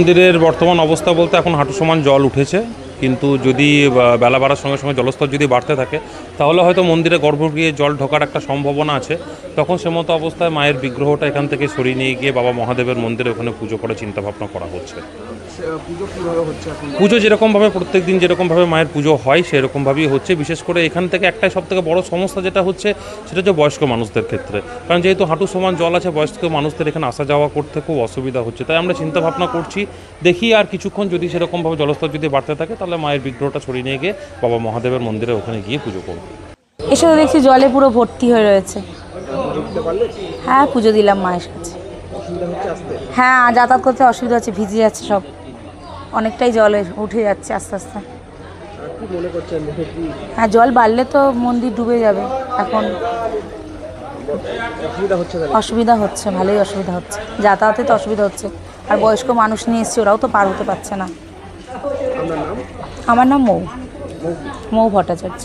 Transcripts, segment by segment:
মন্দিরের বর্তমান অবস্থা বলতে এখন হাঁটু সমান জল উঠেছে। কিন্তু যদি বেলা বাড়ার সঙ্গে সঙ্গে জলস্তর যদি বাড়তে থাকে তাহলে হয়তো মন্দিরে গর্ভগৃহে জল ঢোকার একটা সম্ভাবনা আছে। তখন সে মতো অবস্থায় মায়ের বিগ্রহটা এখান থেকে সরিয়ে নিয়ে গিয়ে বাবা মহাদেবের মন্দিরে ওখানে পুজো করার চিন্তাভাবনা করা হচ্ছে। পুজো যেরকমভাবে প্রত্যেক দিন যেরকমভাবে মায়ের পুজো হয় সেরকমভাবেই হচ্ছে। বিশেষ করে এখান থেকে একটাই সব থেকে বড় সমস্যা যেটা হচ্ছে সেটা হচ্ছে বয়স্ক মানুষদের ক্ষেত্রে। কারণ যেহেতু হাঁটু সমান জল আছে বয়স্ক মানুষদের এখানে আসা যাওয়া করতে খুব অসুবিধা হচ্ছে। তাই আমরা চিন্তা ভাবনা করছি দেখি আর কিছুক্ষণ যদি সেরকমভাবে জলস্তর যদি বাড়তে থাকে তাহলে মায়ের বিগ্রহটা সরিয়ে নিয়ে গিয়ে বাবা মহাদেবের মন্দিরে ওখানে গিয়ে পুজো করব। এসে দেখছি জলে পুরো ভর্তি হয়ে রয়েছে। হ্যাঁ পুজো দিলাম মায়ের কাছে। হ্যাঁ যাতায়াত করতে অসুবিধা হচ্ছে, ভিজে যাচ্ছে সব। অনেকটাই জলে উঠে যাচ্ছে আস্তে আস্তে। হ্যাঁ জল বাড়লে তো মন্দির ডুবে যাবে। এখন অসুবিধা হচ্ছে তাহলে ভালোই অসুবিধা হচ্ছে। যাতায়াতে তো অসুবিধা হচ্ছে। আর বয়স্ক মানুষ নিয়ে এসছে, ওরাও তো পার হতে পারছে না। আমার নাম মৌ। মৌ ভট্টাচার্য।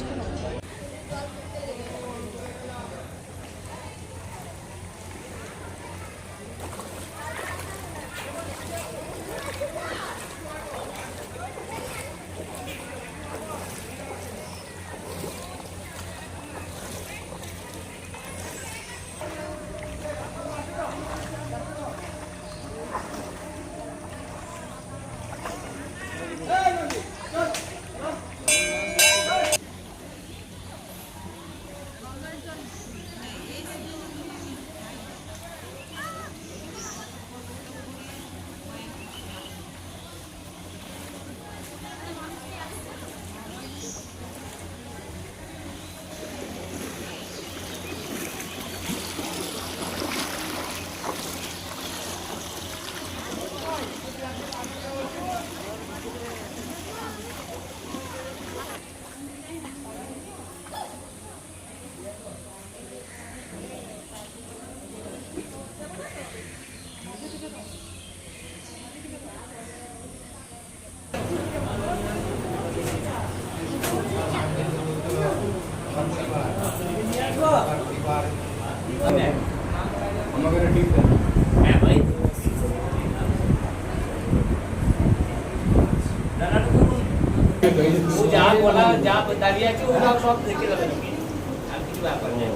যা বলা যা দাঁড়িয়ে আছে ওরা সব দেখে যাবে আর কিছু ব্যাপার নেই